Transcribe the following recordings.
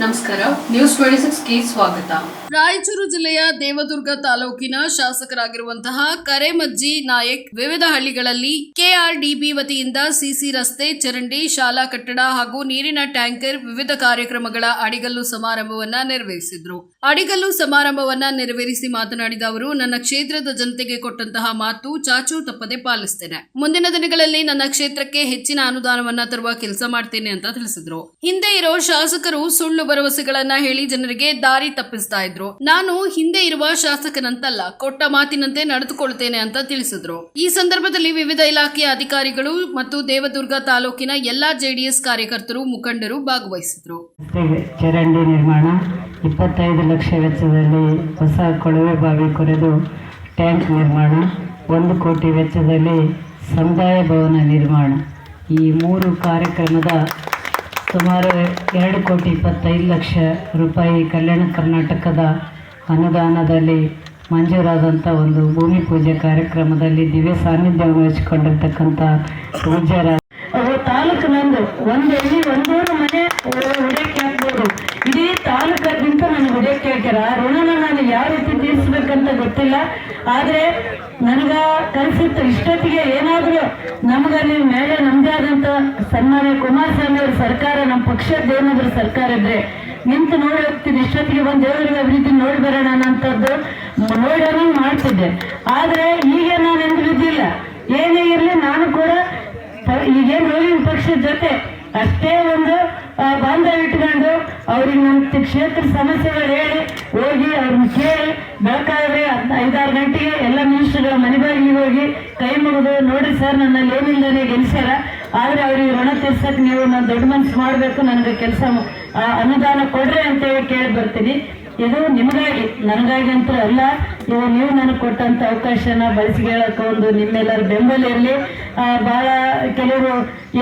ನಮಸ್ಕಾರ news twenty ಸ್ವಾಗತ. ರಾಯಚೂರು ಜಿಲ್ಲೆಯ ದೇವದುರ್ಗ ತಾಲೂಕಿನ ಶಾಸಕರಾಗಿರುವಂತಹ ಕರೆಮಜ್ಜಿ ನಾಯಕ್ ವಿವಿಧ ಹಳ್ಳಿಗಳಲ್ಲಿ ಕೆಆರ್ಡಿಬಿ ವತಿಯಿಂದ ಸಿಸಿ ರಸ್ತೆ, ಚರಂಡಿ, ಶಾಲಾ ಕಟ್ಟಡ ಹಾಗೂ ನೀರಿನ ಟ್ಯಾಂಕರ್ ವಿವಿಧ ಕಾರ್ಯಕ್ರಮಗಳ ಅಡಿಗಲ್ಲು ಸಮಾರಂಭವನ್ನ ನೆರವೇರಿಸಿದ್ರು. ಅಡಿಗಲ್ಲು ಸಮಾರಂಭವನ್ನ ನೆರವೇರಿಸಿ ಮಾತನಾಡಿದ ಅವರು, ನನ್ನ ಕ್ಷೇತ್ರದ ಜನತೆಗೆ ಕೊಟ್ಟಂತಹ ಮಾತು ಚಾಚು ತಪ್ಪದೆ ಪಾಲಿಸ್ತೇನೆ. ಮುಂದಿನ ದಿನಗಳಲ್ಲಿ ನನ್ನ ಕ್ಷೇತ್ರಕ್ಕೆ ಹೆಚ್ಚಿನ ಅನುದಾನವನ್ನ ತರುವ ಕೆಲಸ ಮಾಡ್ತೇನೆ ಅಂತ ತಿಳಿಸಿದ್ರು. ಹಿಂದೆ ಇರೋ ಶಾಸಕರು ಸುಳ್ಳು ಭರವಸೆಗಳನ್ನ ಹೇಳಿ ಜನರಿಗೆ ದಾರಿ ತಪ್ಪಿಸ್ತಾ ಇದ್ರು. ನಾನು ಹಿಂದೆ ಇರುವ ಶಾಸಕನಂತಲ್ಲ, ಕೊಟ್ಟ ಮಾತಿನಂತೆ ನಡೆದುಕೊಳ್ತೇನೆ ಅಂತ ತಿಳಿಸಿದ್ರು. ಈ ಸಂದರ್ಭದಲ್ಲಿ ವಿವಿಧ ಇಲಾಖೆಯ ಅಧಿಕಾರಿಗಳು ಮತ್ತು ದೇವದುರ್ಗ ತಾಲೂಕಿನ ಎಲ್ಲಾ ಜೆಡಿಎಸ್ ಕಾರ್ಯಕರ್ತರು, ಮುಖಂಡರು ಭಾಗವಹಿಸಿದ್ರು. ಚರಂಡಿ ನಿರ್ಮಾಣ, ಇಪ್ಪತ್ತೈದು ಲಕ್ಷ ವೆಚ್ಚದಲ್ಲಿ ಹೊಸ ಕೊಳವೆ ಬಾವಿ ಕೊರೆದು ಟ್ಯಾಂಕ್ ನಿರ್ಮಾಣ, ಒಂದು ಕೋಟಿ ವೆಚ್ಚದಲ್ಲಿ ಸಮುದಾಯ ಭವನ ನಿರ್ಮಾಣ. ಈ ಮೂರು ಕಾರ್ಯಕ್ರಮದ ಸುಮಾರು ಎರಡು ಕೋಟಿ ಇಪ್ಪತ್ತೈದು ಲಕ್ಷ ರೂಪಾಯಿ ಕಲ್ಯಾಣ ಕರ್ನಾಟಕದ ಅನುದಾನದಲ್ಲಿ ಮಂಜೂರಾದಂಥ ಒಂದು ಭೂಮಿ ಪೂಜೆ ಕಾರ್ಯಕ್ರಮದಲ್ಲಿ ದಿವ್ಯ ಸಾನ್ನಿಧ್ಯ ವಹಿಸಿಕೊಂಡಿರ್ತಕ್ಕಂಥ ಪೂಜಾರ ಅವು ತಾಲೂಕು ನಂದು. ಒಂದು ಒಂದೂರು ಮನೆ ಗೊತ್ತಿಲ್ಲ. ಆದರೆ ನನಗ ಕಲಿಸಿತ್ತು ಇಷ್ಟೊತ್ತಿಗೆ ಏನಾದರೂ ನಮಗಲ್ಲಿ ಮೇಲೆ ನಮ್ದೇ ಆದಂತ ಸನ್ಮಾನ್ಯ ಕುಮಾರಸ್ವಾಮಿ ಅವ್ರ ಸರ್ಕಾರ ನಮ್ಮ ಪಕ್ಷದ ಏನಾದ್ರು ಸರ್ಕಾರ ಇದ್ರೆ ನಿಂತು ನೋಡಿ ಹೋಗ್ತೀನಿ. ಇಷ್ಟೊತ್ತಿಗೆ ಬಂದು ದೇವರಿಗೆ ಅಭಿವೃದ್ಧಿ ನೋಡಿ ಬರೋಣ ಅನ್ನೋಂಥದ್ದು ನೋಡೋಣ ಮಾಡ್ತಿದ್ದೆ. ಆದರೆ ಈಗ ನಾನು ಎಂದೂ ಬಿದ್ದಿಲ್ಲ. ಏನೇ ಇರಲಿ ನಾನು ಕೂಡ ಈಗೇನು ಹೋಗಿನ ಪಕ್ಷದ ಜೊತೆ ಅಷ್ಟೇ ಒಂದು ಬಾಂಧವ್ಯ ಇಟ್ಕೊಂಡು ಅವ್ರಿಗೆ ನಮ್ಮ ಕ್ಷೇತ್ರ ಸಮಸ್ಯೆಗಳು ಹೇಳಿ, ಹೋಗಿ ಅವ್ರನ್ನ ಕೇಳಿ, ಬೆಳಕಾದ್ರೆ ಐದಾರು ಗಂಟೆಗೆ ಎಲ್ಲ ಮಿನಿಸ್ಟರ್ಗಳ ಮನೆ ಬಾಗಿಲಿಗೆ ಹೋಗಿ ಕೈ ಮುಗಿದು, ನೋಡಿ ಸರ್ ನನ್ನಲ್ಲಿ ಏನಿಲ್ಲದೆ ಗೆಲ್ಸ್ಯಾರ. ಆದರೆ ಅವ್ರಿಗೆ ಋಣ ತೀರ್ಸಕ್ಕೆ ನೀವು ನಾನು ದೊಡ್ಡ ಮನಸ್ಸು ಮಾಡಬೇಕು, ನನಗೆ ಕೆಲಸ ಅನುದಾನ ಕೊಡ್ರಿ ಅಂತೇಳಿ ಕೇಳಿ ಬರ್ತೀನಿ. ಇದು ನಿಮಗಾಗಿ, ನನಗಾಗಿ ಅಂತ ಅಲ್ಲ. ಇದು ನೀವು ನನಗೆ ಕೊಟ್ಟಂತ ಅವಕಾಶನ ಬಳಸಿಕೊಳ್ಳೋಕೆ ಒಂದು ನಿಮ್ಮೆಲ್ಲರ ಬೆಂಬಲ ಇರಲಿ ಭಾಳ ಕೆಲವರು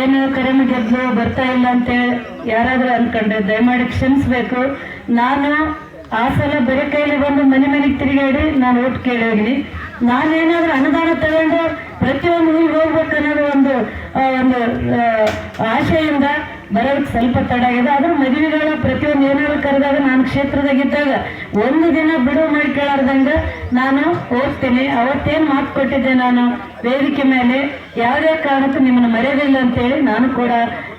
ಏನು ಕರೆಮೆ ಗೆದ್ದು ಬರ್ತಾ ಇಲ್ಲ ಅಂತೇಳಿ ಯಾರಾದರೂ ಅನ್ಕೊಂಡ್ರೆ ದಯಮಾಡಿ ಕ್ಷಮಿಸ್ಬೇಕು. ನಾನು ಆ ಸಲ ಬರೀ ಕೈಲಿ ಬಂದು ಮನೆ ಮನೆಗೆ ತಿರುಗಾಡಿ ನಾನು ಓಟ್ ಕೇಳಿ ನಾನು ನಾನೇನಾದ್ರೂ ಅನುದಾನ ತಗೊಂಡು ಪ್ರತಿಯೊಂದು ಊರಿಗೆ ಹೋಗ್ಬೇಕು ಅನ್ನೋದು ಒಂದು ಒಂದು ಆಶೆಯಿಂದ ಬರೋದಕ್ಕೆ ಸ್ವಲ್ಪ ತಡ ಆಗಿದೆ ಆದ್ರೂ ಮದುವೆಗಳ ಪ್ರತಿಯೊಂದು ಏನಾದ್ರು ಕರೆದಾಗ ನಾನು ಕ್ಷೇತ್ರದಾಗಿದ್ದಾಗ ಒಂದು ದಿನ ಬಿಡುವು ಮಾಡ್ಕೊಳ್ಳಾರ್ದಂಗ ನಾನು ಓದ್ತೇನೆ. ಅವತ್ತೇನು ಮಾತು ಕೊಟ್ಟಿದ್ದೆ ನಾನು? ವೇದಿಕೆ ಮೇಲೆ ಯಾವುದೇ ಕಾರಣಕ್ಕೂ ನಿಮ್ಮನ್ನು ಮರೆಯೋದಿಲ್ಲ ಅಂತೇಳಿ ನಾನು ಕೂಡ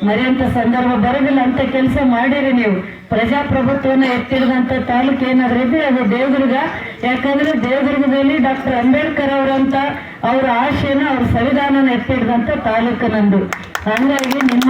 ಮರೆಯಂತ ಸಂದರ್ಭ ಬರೋದಿಲ್ಲ ಅಂತ ಕೆಲಸ ಮಾಡಿರಿ ನೀವು. ಪ್ರಜಾಪ್ರಭುತ್ವನ ಎತ್ತಿರದಂತ ತಾಲೂಕು ಏನಾದ್ರು ಇದ್ರೆ ಅದು ದೇವದುರ್ಗ. ಯಾಕಂದ್ರೆ ದೇವದುರ್ಗದಲ್ಲಿ ಡಾಕ್ಟರ್ ಅಂಬೇಡ್ಕರ್ ಅವರಂತ ಅವರ ಆಶೆಯನ್ನು ಅವ್ರ ಸಂವಿಧಾನನ ಎತ್ತಿಡಿದಂಥ ತಾಲೂಕು ನಂದು. ಹಂಗಾಗಿ ನಿಮ್ಮ